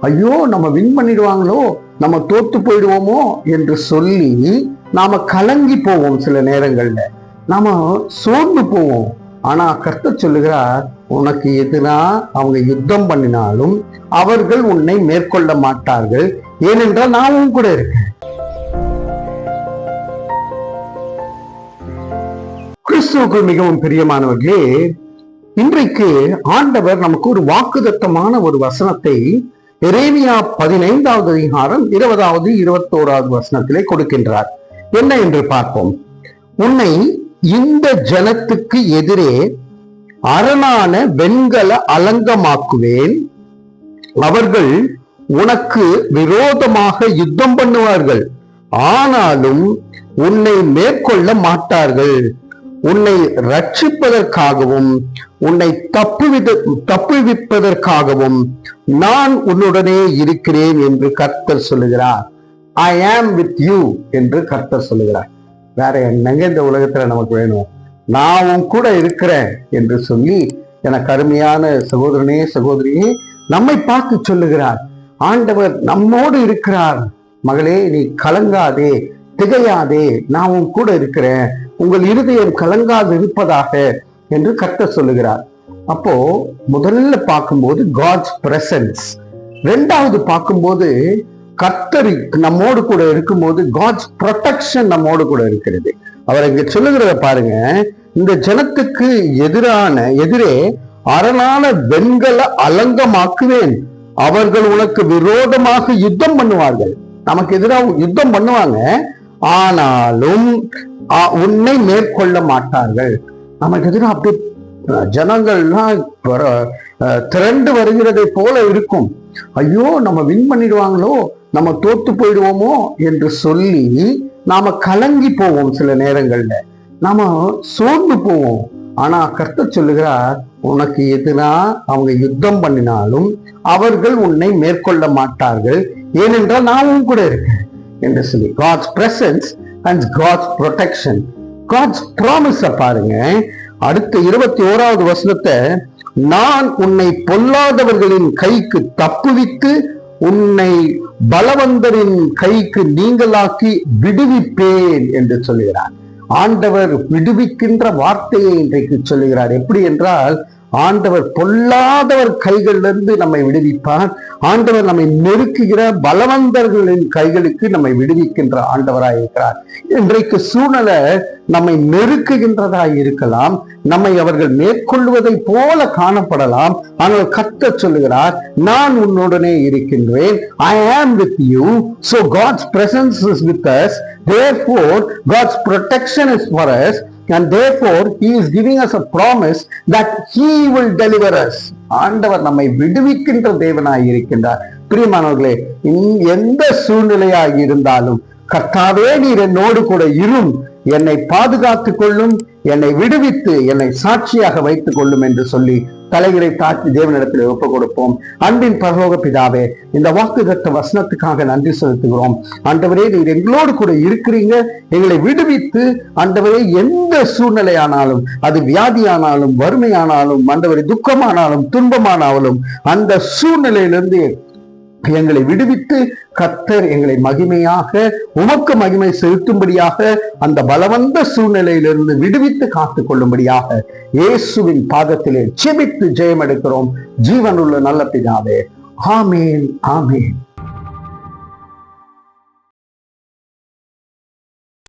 ஐயோ நம்ம வின் பண்ணிடுவாங்களோ? நம்ம தோத்து போயிடுவோமோ? என்று சொல்லி நாம கலங்கி போவோம் சில நேரங்கள்ல. நாம சோர்ந்து போவோம். ஆனா கர்த்த சொல்லுகிறார் உனக்கு எதிரா அவங்க யுத்தம் பண்ணினாலும் அவர்கள் உன்னை மேற்கொள்ள மாட்டார்கள். ஏனென்றால் நான் உன் கூட இருக்கேன். கிறிஸ்துவுக்கு மிகவும் பிரியமானவர்களே இன்றைக்கு ஆண்டவர் நமக்கு ஒரு வாக்குதத்தமான ஒரு வசனத்தை எரேமியா பதினைந்தாவது அதிகாரம் இருபதாவது இருபத்தோராவது வசனத்திலே கொடுக்கின்றார். என்ன என்று பார்ப்போம். உன்னை இந்த ஜனத்துக்கு எதிரே அரணான வெண்கல அலங்கமாக்குவேன். அவர்கள் உனக்கு விரோதமாக யுத்தம் பண்ணுவார்கள். ஆனாலும் உன்னை மேற்கொள்ள மாட்டார்கள். உன்னை ரட்சிப்பதற்காகவும் உன்னை தப்புவித தப்புவிப்பதற்காகவும் நான் உன்னுடனே இருக்கிறேன் என்று கர்த்தர் சொல்லுகிறார். ஐ ஆம் வித் யூ என்று கர்த்தர் சொல்லுகிறார். வேற என்னங்க இந்த உலகத்துல நமக்கு வேணும்? நான் உன் கூட இருக்கிறேன் என்று சொல்லி எனக்கு அருமையான சகோதரனே சகோதரியே நம்மை பார்த்து சொல்லுகிறார். ஆண்டவர் நம்மோடு இருக்கிறார். மகளே நீ கலங்காதே திகையாதே நான் உன் கூட இருக்கிறேன். உங்கள் இருதயம் கலங்காது இருப்பதாக என்று கத்த சொல்லுகிறார். அப்போ முதல்ல பார்க்கும்போது காட்ஸ் பிரசன்ஸ் ரெண்டாவது பார்க்கும்போது கத்தரி நம்மோடு கூட இருக்கும்போது காட்ஸ் ப்ரொடெக்ஷன் நம்மோடு கூட இருக்கிறது. அவர் இங்க சொல்லுகிறத பாருங்க. இந்த ஜனத்துக்கு எதிரான எதிரே அரணான வெண்கல அலங்கமாக்குவேன். அவர்கள் உனக்கு விரோதமாக யுத்தம் பண்ணுவார்கள். நமக்கு எதிராக யுத்தம் பண்ணுவாங்க. ஆனாலும் ஆ, உன்னை மேற்கொள்ள மாட்டார்கள். நமக்கு எதிராக அப்படி ஜனங்கள்லாம் வர- திரண்டு வருகிறதை போல இருக்கும். ஐயோ நம்ம வின் பண்ணிடுவாங்களோ நம்ம தோத்து போயிடுவோமோ என்று சொல்லி நாம கலங்கி போவோம் சில நேரங்கள்ல. நாம சோர்ந்து போவோம். ஆனா கர்த்த சொல்லுகிறார் உனக்கு எதிரா அவங்க யுத்தம் பண்ணினாலும் அவர்கள் உன்னை மேற்கொள்ள மாட்டார்கள். ஏனென்றால் நான் உன் கூட இருக்கேன். என்று சொல்லி. God's presence and God's protection God's promise பாருங்க. அடுத்த இருபத்தி ஓராவது வசனத்தை நான் உன்னை பொல்லாதவர்களின் கைக்கு தப்புவித்து உன்னை பலவந்தரின் கைக்கு நீங்களாக்கி விடுவிப்பேன் என்று சொல்லுகிறார். ஆண்டவர் விடுவிக்கின்ற வார்த்தையை இன்றைக்கு சொல்லுகிறார். எப்படி என்றால் ஆண்டவர் பொல்லாதவர் கைகளிலிருந்து நம்மை விடுவிப்பார். ஆண்டவர் நம்மை நெருக்குகிற பலவந்தர்களின் கைகளுக்கு நம்மை விடுவிக்கின்ற ஆண்டவராய் இருக்கிறார். இன்றைக்கு சூழ்நிலை நம்மை நெருக்குகின்றதாய் இருக்கலாம். நம்மை அவர்கள் மேற்கொள்வதை போல காணப்படலாம். ஆனால் கத்த சொல்லுகிறார் நான் உன்னுடனே இருக்கின்றேன். I am with you so God's presence is with us therefore God's protection is for us and therefore he is giving us a promise that he will deliver us. ஆண்டவர் நம்மை விடுவிக்கின்ற தேவனாய் இருக்கின்றார். பிரியமானவர்களே எந்த சூழ்நிலையாய் இருந்தாலும் கர்த்தாவே நீர் என்னோடு கூட இரும். என்னை பாதுகாத்துக் கொள்ளும். என்னை விடுவித்து என்னை சாட்சியாக வைத்துக் கொள்ளும் என்று சொல்லி தலைகளை தாழ்த்தி தேவனிடத்தில் ஒப்பு கொடுப்போம். அன்பின் பரலோக பிதாவே இந்த வாக்குதத்த வசனத்துக்காக நன்றி செலுத்துகிறோம். அண்டவரே நீர் எங்களோடு கூட இருக்கிறீங்க. எங்களை விடுவித்து அண்டவரே எந்த சூழ்நிலையானாலும் அது வியாதியானாலும் வறுமையானாலும் ஆண்டவரே துக்கமானாலும் துன்பமானாலும் அந்த சூழ்நிலையிலிருந்து எங்களை விடுவித்து கத்தர் எங்களை மகிமையாக உமக்கு மகிமை செலுத்தும்படியாக அந்த பலவந்த சூழ்நிலையிலிருந்து விடுவித்து காத்துக் கொள்ளும்படியாக இயேசுவின் பாதத்திலே செபித்து ஜெயம் எடுக்கிறோம் ஜீவனுள்ள நல்ல பிதாவே. ஆமேன் ஆமேன்.